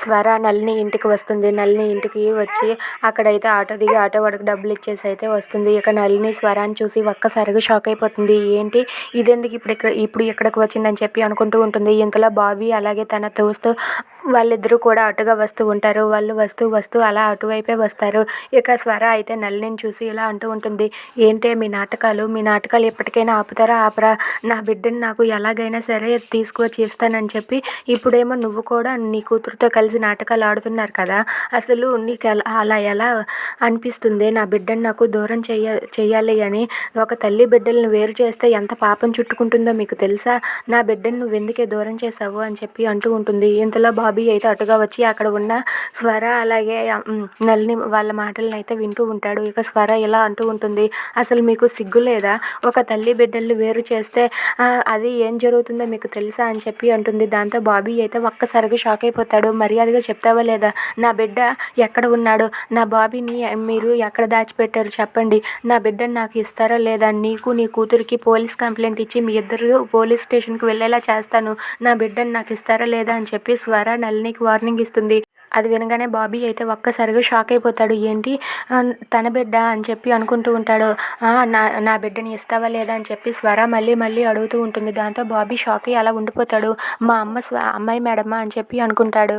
స్వర నళిని ఇంటికి వస్తుంది. నళిని ఇంటికి వచ్చి అక్కడైతే ఆటో దిగి ఆటో వాడికి డబ్బులు ఇచ్చేసి అయితే వస్తుంది. ఇక నళిని స్వరాన్ని చూసి ఒక్కసారిగా షాక్ అయిపోతుంది. ఏంటి? ఇదెందుకు ఇప్పుడు ఇక్కడ ఇప్పుడు ఇక్కడికి వచ్చిందని చెప్పి అనుకుంటూ ఉంటుంది. ఇంతలో బాబీ అలాగే తన తోస్తూ వాళ్ళిద్దరూ కూడా అటుగా వస్తూ ఉంటారు. వాళ్ళు వస్తూ వస్తూ అలా అటువైపే వస్తారు. ఇక స్వర అయితే నళినిని చూసి ఇలా అంటూ ఉంటుంది. ఏంటే మీ నాటకాలు? మీ నాటకాలు ఎప్పటికైనా ఆపుతారా? ఆపరా? నా బిడ్డని నాకు ఎలాగైనా సరే తీసుకువచ్చి ఇస్తానని చెప్పి ఇప్పుడేమో నువ్వు కూడా నీ కూతురుతో కలిసి నాటకాలు ఆడుతున్నారు కదా. అసలు నీకు ఎలా అలా ఎలా అనిపిస్తుంది? నా బిడ్డని నాకు దూరం చెయ్య చెయ్యాలి అని ఒక తల్లి బిడ్డలను వేరు చేస్తే ఎంత పాపం చుట్టుకుంటుందో మీకు తెలుసా? నా బిడ్డను నువ్వు ఎందుకే దూరం చేసావు అని చెప్పి అంటూ ఉంటుంది. ఇంతలో బాబు అయితే అటుగా వచ్చి అక్కడ ఉన్న స్వర అలాగే నల్ని వాళ్ళ మాటలను అయితే వింటూ ఉంటాడు. ఇక స్వర ఇలా అంటూ ఉంటుంది అసలు మీకు సిగ్గు లేదా? ఒక తల్లి బిడ్డల్ని వేరు చేస్తే అది ఏం జరుగుతుందో మీకు తెలుసా? అని చెప్పి అంటుంది. దాంతో బాబీ అయితే ఒక్కసారిగా షాక్ అయిపోతాడు. మర్యాదగా చెప్తావా లేదా? నా బిడ్డ ఎక్కడ ఉన్నాడు? నా బాబీని మీరు ఎక్కడ దాచిపెట్టారు చెప్పండి? నా బిడ్డను నాకు ఇస్తారా లేదా? నీకు నీ కూతురికి పోలీస్ కంప్లైంట్ ఇచ్చి మీ ఇద్దరు పోలీస్ స్టేషన్కి వెళ్ళేలా చేస్తాను. నా బిడ్డను నాకు ఇస్తారా లేదా? అని చెప్పి స్వర నళినికి వార్నింగ్ ఇస్తుంది. అది వినగానే బాబీ అయితే ఒక్కసారిగా షాక్ అయిపోతాడు. ఏంటి? తన బిడ్డ అని చెప్పి అనుకుంటూ ఉంటాడు. "ఆ, నా నా బిడ్డని ఇస్తావా లేదా అని చెప్పి స్వర మళ్ళీ మళ్ళీ అడుగుతూ ఉంటుంది. దాంతో బాబీ షాక్ అయ్యి అలా ఉండిపోతాడు. మా అమ్మ స్వ అమ్మాయి మేడమ్మా అని చెప్పి అనుకుంటాడు.